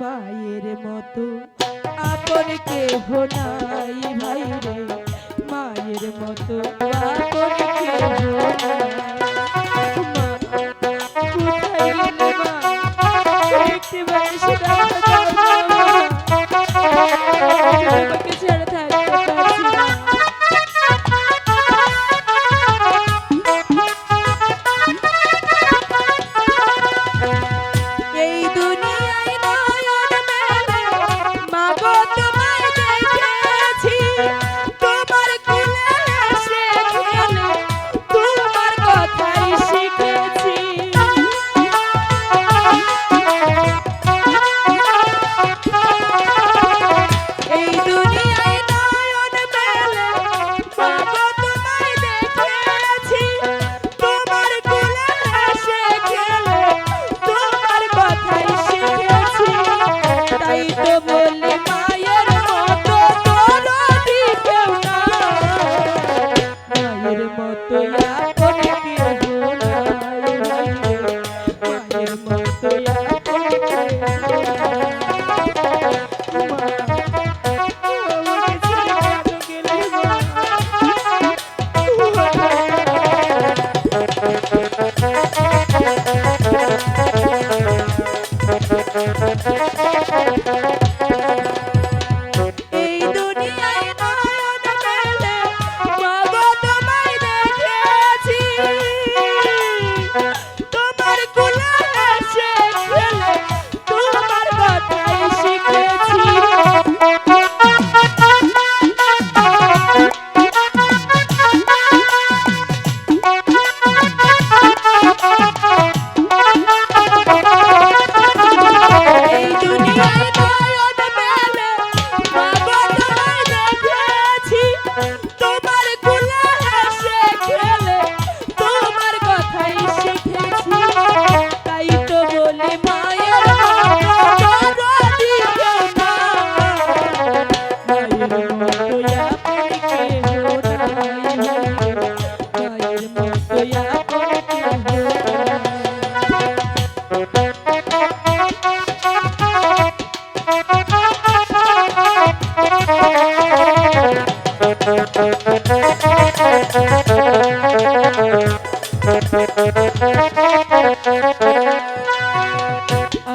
মায়ের মতো। আপন কেহ নাই ভাই রে মায়ের মতো। আপন কেহ নাই। Thank you.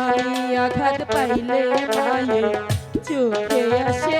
আমি আঘাত পাইলে মায়ে চোখে আসে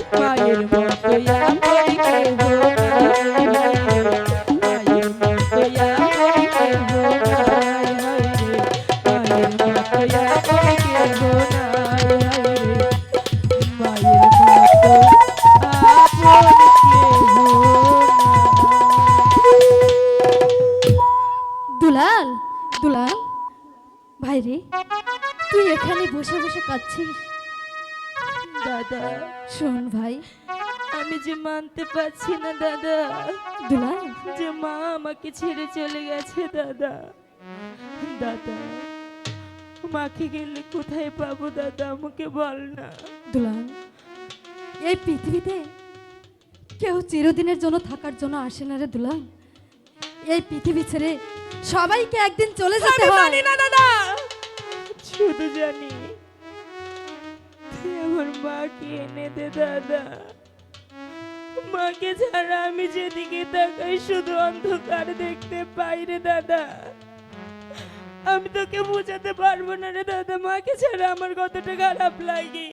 দুলাল দুলাল ভাই তুই এখানে বসে বসে কাঁদছিস? দাদা শোন ভাই। আমি যে মানতে পারছি না দাদা। দুলাল? যে মা আমাকে ছেড়ে চলে গেছে দাদা। দাদা মাকে গেলে কোথায় পাবো দাদা? আমাকে বল না। দুলাল এই পৃথিবীতে কেউ চিরদিনের জন্য থাকার জন্য আসে না রে দুলাল। এই পৃথিবী ছেড়ে সবাইকে একদিন চলে যেতে হয়। জানি না দাদা। শুধু জানি আমার মাকে এনে দে দাদা। মাকে ছাড়া আমি যেদিকে তাকাই শুধু অন্ধকার দেখতে পাই রে দাদা। আমি তোকে বোঝাতে পারব না রে দাদা মাকে ছাড়া আমার কতটা খারাপ লাগে।